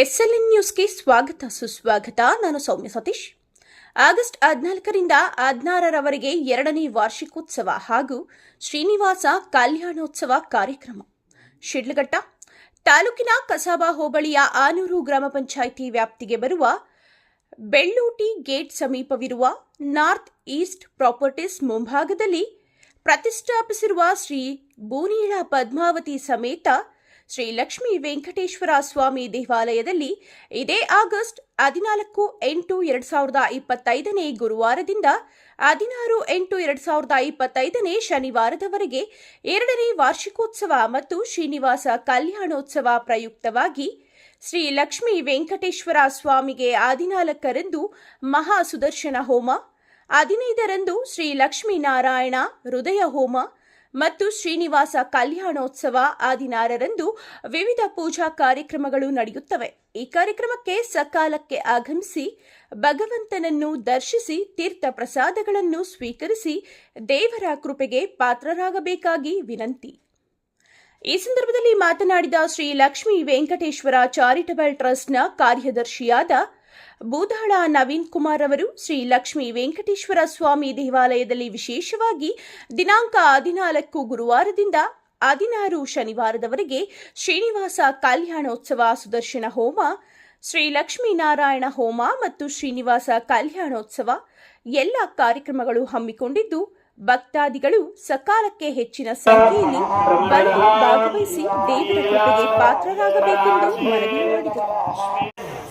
SLN ನ್ಯೂಸ್ಗೆ ಸ್ವಾಗತ, ಸುಸ್ವಾಗತ. ನಾನು ಸೌಮ್ಯ ಸತೀಶ್. ಆಗಸ್ಟ್ ಹದಿನಾಲ್ಕರಿಂದ ಹದಿನಾರರವರೆಗೆ ಎರಡನೇ ವಾರ್ಷಿಕೋತ್ಸವ ಹಾಗೂ ಶ್ರೀನಿವಾಸ ಕಲ್ಯಾಣೋತ್ಸವ ಕಾರ್ಯಕ್ರಮ. ಶಿಡ್ಲಘಟ್ಟ, ತಾಲೂಕಿನ ಕಸಾಬಾ ಹೋಬಳಿಯ ಆನೂರು ಗ್ರಾಮ ಪಂಚಾಯಿತಿ ವ್ಯಾಪ್ತಿಗೆ ಬರುವ ಬೆಳ್ಳೂಟಿ ಗೇಟ್ ಸಮೀಪವಿರುವ ನಾರ್ತ್ ಈಸ್ಟ್ ಪ್ರಾಪರ್ಟೀಸ್ ಮುಂಭಾಗದಲ್ಲಿ ಪ್ರತಿಷ್ಠಾಪಿಸಿರುವ ಶ್ರೀ ಬೂನೀಳ ಪದ್ಮಾವತಿ ಸಮೇತ ಶ್ರೀ ಲಕ್ಷ್ಮೀ ವೆಂಕಟೇಶ್ವರ ಸ್ವಾಮಿ ದೇವಾಲಯದಲ್ಲಿ ಇದೇ ಆಗಸ್ಟ್ ಹದಿನಾಲ್ಕು ಎಂಟು ಎರಡ್ ಸಾವಿರದ ಇಪ್ಪತ್ತೈದನೇ ಗುರುವಾರದಿಂದ ಹದಿನಾರು ಎಂಟು ಎರಡ್ ಸಾವಿರದ ಇಪ್ಪತ್ತೈದನೇ ಶನಿವಾರದವರೆಗೆ ಎರಡನೇ ವಾರ್ಷಿಕೋತ್ಸವ ಮತ್ತು ಶ್ರೀನಿವಾಸ ಕಲ್ಯಾಣೋತ್ಸವ ಪ್ರಯುಕ್ತವಾಗಿ ಶ್ರೀ ಲಕ್ಷ್ಮೀ ವೆಂಕಟೇಶ್ವರ ಸ್ವಾಮಿಗೆ ಹದಿನಾಲ್ಕರಂದು ಮಹಾ ಸುದರ್ಶನ ಹೋಮ, ಹದಿನೈದರಂದು ಶ್ರೀ ಲಕ್ಷ್ಮೀನಾರಾಯಣ ಹೃದಯ ಹೋಮ ಮತ್ತು ಶ್ರೀನಿವಾಸ ಕಲ್ಯಾಣೋತ್ಸವ ಆದಿನಾರರಂದು ವಿವಿಧ ಪೂಜಾ ಕಾರ್ಯಕ್ರಮಗಳು ನಡೆಯುತ್ತವೆ. ಈ ಕಾರ್ಯಕ್ರಮಕ್ಕೆ ಸಕಾಲಕ್ಕೆ ಆಗಮಿಸಿ ಭಗವಂತನನ್ನು ದರ್ಶಿಸಿ ತೀರ್ಥ ಪ್ರಸಾದಗಳನ್ನು ಸ್ವೀಕರಿಸಿ ದೇವರ ಕೃಪೆಗೆ ಪಾತ್ರರಾಗಬೇಕಾಗಿ ವಿನಂತಿ. ಈ ಸಂದರ್ಭದಲ್ಲಿ ಮಾತನಾಡಿದ ಶ್ರೀ ಲಕ್ಷ್ಮೀ ವೆಂಕಟೇಶ್ವರ ಚಾರಿಟಬಲ್ ಟ್ರಸ್ಟ್ನ ಕಾರ್ಯದರ್ಶಿಯಾದ ಬೂದಾಳ ನವೀನ್ ಕುಮಾರ್ ಅವರು ಶ್ರೀ ಲಕ್ಷ್ಮೀ ವೆಂಕಟೇಶ್ವರ ಸ್ವಾಮಿ ದೇವಾಲಯದಲ್ಲಿ ವಿಶೇಷವಾಗಿ ದಿನಾಂಕ ಹದಿನಾಲ್ಕು ಗುರುವಾರದಿಂದ ಹದಿನಾರು ಶನಿವಾರದವರೆಗೆ ಶ್ರೀನಿವಾಸ ಕಲ್ಯಾಣೋತ್ಸವ ಸುದರ್ಶನ ಹೋಮ, ಶ್ರೀ ಲಕ್ಷ್ಮೀನಾರಾಯಣ ಹೋಮ ಮತ್ತು ಶ್ರೀನಿವಾಸ ಕಲ್ಯಾಣೋತ್ಸವ. ಎಲ್ಲ ಕಾರ್ಯಕ್ರಮಗಳು ಹಮ್ಮಿಕೊಂಡಿದ್ದು ಭಕ್ತಾದಿಗಳು ಸಕಾಲಕ್ಕೆ ಹೆಚ್ಚಿನ ಸಂಖ್ಯೆಯಲ್ಲಿ ಬಂದು ಭಾಗವಹಿಸಿ ದೇವರ ಕೃಪೆಗೆ ಪಾತ್ರರಾಗಬೇಕೆಂದು ಮನವಿ ಮಾಡಿದರು.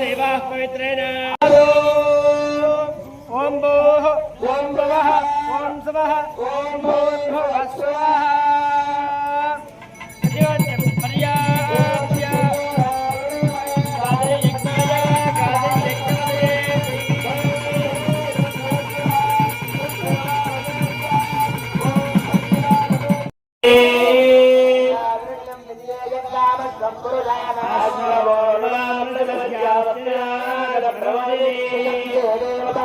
देवाः पवित्रेण ॐ भोः ॐ भवः ॐ स्वः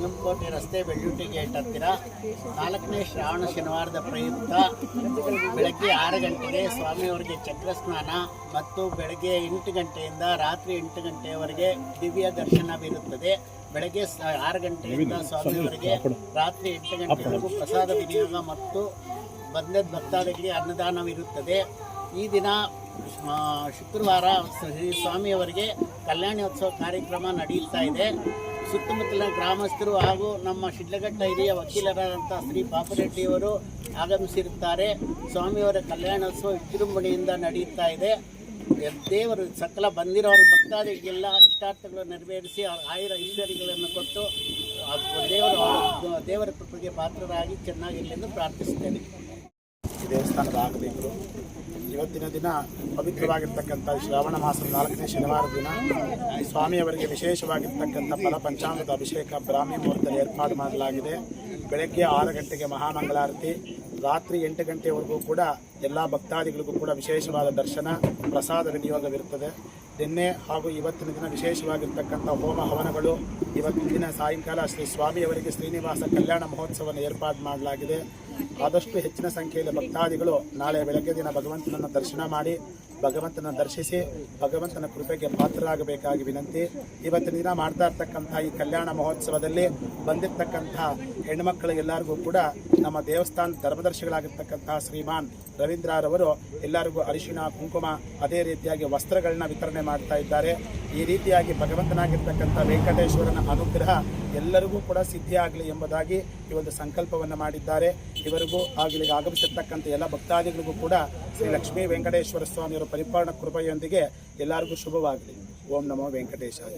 ಜಂಗಮಕೋಟೆ ರಸ್ತೆ ಬೆಳ್ಳುಟ್ಟಿ ಗೇಟ್ ಹತ್ತಿರ ನಾಲ್ಕನೇ ಶ್ರಾವಣ ಶನಿವಾರದ ಪ್ರಯುಕ್ತ ಬೆಳಗ್ಗೆ ಆರು ಗಂಟೆಗೆ ಸ್ವಾಮಿಯವರಿಗೆ ಚಕ್ರ ಸ್ನಾನ ಮತ್ತು ಬೆಳಗ್ಗೆ ಎಂಟು ಗಂಟೆಯಿಂದ ರಾತ್ರಿ ಎಂಟು ಗಂಟೆಯವರೆಗೆ ದಿವ್ಯ ದರ್ಶನವಿರುತ್ತದೆ ಬೆಳಗ್ಗೆ ಆರು ಗಂಟೆಯಿಂದ ಸ್ವಾಮಿಯವರಿಗೆ ರಾತ್ರಿ ಎಂಟು ಗಂಟೆವರೆಗೂ ಪ್ರಸಾದ ವಿನಿಯೋಗ ಮತ್ತು ಬಂದದ ಭಕ್ತಾದಿಗಳಿಗೆ ಅನ್ನದಾನವಿರುತ್ತದೆ. ಈ ದಿನ ಶುಕ್ರವಾರ ಶ್ರೀ ಸ್ವಾಮಿಯವರಿಗೆ ಕಲ್ಯಾಣೋತ್ಸವ ಕಾರ್ಯಕ್ರಮ ನಡೆಯುತ್ತಾ ಇದೆ. ಸುತ್ತಮುತ್ತಲಿನ ಗ್ರಾಮಸ್ಥರು ಹಾಗೂ ನಮ್ಮ ಶಿಡ್ಲಘಟ್ಟ ಹಿರಿಯ ವಕೀಲರಾದಂಥ ಶ್ರೀ ಪಾಪರೆಡ್ಡಿಯವರು ಆಗಮಿಸಿರುತ್ತಾರೆ. ಸ್ವಾಮಿಯವರ ಕಲ್ಯಾಣೋತ್ಸವ ವಿಜೃಂಭಣೆಯಿಂದ ನಡೆಯುತ್ತಾ ಇದೆ. ದೇವರು ಸಕಲ ಬಂದಿರೋರ ಭಕ್ತಾದಿಗೆಲ್ಲ ಇಷ್ಟಾರ್ಥಗಳು ನೆರವೇರಿಸಿ ಅವ್ರ ಆಯುರ ಐಶ್ವರ್ಯಗಳನ್ನು ಕೊಟ್ಟು ದೇವರು ದೇವರ ಕೃಪೆಗೆ ಪಾತ್ರರಾಗಿ ಚೆನ್ನಾಗಿರಲಿ ಎಂದು ಪ್ರಾರ್ಥಿಸುತ್ತೇನೆ. ದೇವಸ್ಥಾನದ ಆಗಬೇಕು. ಇವತ್ತಿನ ದಿನ ಪವಿತ್ರವಾಗಿರ್ತಕ್ಕಂಥ ಶ್ರಾವಣ ಮಾಸದ ನಾಲ್ಕನೇ ಶನಿವಾರ ದಿನ ಸ್ವಾಮಿಯವರಿಗೆ ವಿಶೇಷವಾಗಿರ್ತಕ್ಕಂಥ ಫಲ ಪಂಚಾಮೃತ ಅಭಿಷೇಕ ಬ್ರಾಹ್ಮಿ ಮುಹೂರ್ತದಲ್ಲಿ ಏರ್ಪಾಡು ಮಾಡಲಾಗಿದೆ. ಬೆಳಗ್ಗೆ ಆರು ಗಂಟೆಗೆ ಮಹಾಮಂಗಳಾರತಿ, ರಾತ್ರಿ ಎಂಟು ಗಂಟೆವರೆಗೂ ಕೂಡ ಎಲ್ಲ ಭಕ್ತಾದಿಗಳಿಗೂ ಕೂಡ ವಿಶೇಷವಾದ ದರ್ಶನ, ಪ್ರಸಾದ ವಿನಿಯೋಗವಿರುತ್ತದೆ. ನಿನ್ನೆ ಹಾಗೂ ಇವತ್ತಿನ ದಿನ ವಿಶೇಷವಾಗಿರ್ತಕ್ಕಂಥ ಹೋಮ ಹವನಗಳು. ಇವತ್ತಿನ ದಿನ ಸಾಯಂಕಾಲ ಶ್ರೀ ಸ್ವಾಮಿಯವರಿಗೆ ಶ್ರೀನಿವಾಸ ಕಲ್ಯಾಣ ಮಹೋತ್ಸವವನ್ನು ಏರ್ಪಾಡು ಮಾಡಲಾಗಿದೆ. ಆದಷ್ಟು ಹೆಚ್ಚಿನ ಸಂಖ್ಯೆಯಲ್ಲಿ ಭಕ್ತಾದಿಗಳು ನಾಳೆ ಬೆಳಗ್ಗೆ ದಿನ ಭಗವಂತನನ್ನು ದರ್ಶನ ಮಾಡಿ ಭಗವಂತನ ದರ್ಶಿಸಿ, ಭಗವಂತನ ಕೃಪೆಗೆ ಪಾತ್ರರಾಗಬೇಕಾಗಿ ವಿನಂತಿ. ಇವತ್ತಿನ ದಿನ ಮಾಡ್ತಾ ಇರ್ತಕ್ಕಂಥ ಈ ಕಲ್ಯಾಣ ಮಹೋತ್ಸವದಲ್ಲಿ ಬಂದಿರತಕ್ಕಂಥ ಹೆಣ್ಮಕ್ಕಳಿಗೆಲ್ಲರಿಗೂ ಕೂಡ ನಮ್ಮ ದೇವಸ್ಥಾನ ಧರ್ಮದರ್ಶಿಗಳಾಗಿರ್ತಕ್ಕಂತಹ ಶ್ರೀಮಾನ್ ರವೀಂದ್ರರವರು ಎಲ್ಲರಿಗೂ ಅರಿಶಿಣ ಕುಂಕುಮ, ಅದೇ ರೀತಿಯಾಗಿ ವಸ್ತ್ರಗಳನ್ನ ವಿತರಣೆ ಮಾಡ್ತಾ ಇದ್ದಾರೆ. ಈ ರೀತಿಯಾಗಿ ಭಗವಂತನಾಗಿರ್ತಕ್ಕಂಥ ವೆಂಕಟೇಶ್ವರನ ಅನುಗ್ರಹ ಎಲ್ಲರಿಗೂ ಕೂಡ ಸಿದ್ಧಿಯಾಗಲಿ ಎಂಬುದಾಗಿ ಈ ಒಂದು ಸಂಕಲ್ಪವನ್ನು ಮಾಡಿದ್ದಾರೆ. ಇವರಿಗೂ ಆಗಲಿಗೆ ಆಗಮಿಸಿರ್ತಕ್ಕಂಥ ಎಲ್ಲ ಭಕ್ತಾದಿಗಳಿಗೂ ಕೂಡ ಶ್ರೀ ಲಕ್ಷ್ಮೀ ವೆಂಕಟೇಶ್ವರ ಸ್ವಾಮಿಯವರ ಪರಿಪೂರ್ಣ ಕೃಪೆಯೊಂದಿಗೆ ಎಲ್ಲರಿಗೂ ಶುಭವಾಗಲಿ. ಓಂ ನಮೋ ವೆಂಕಟೇಶಾಯ.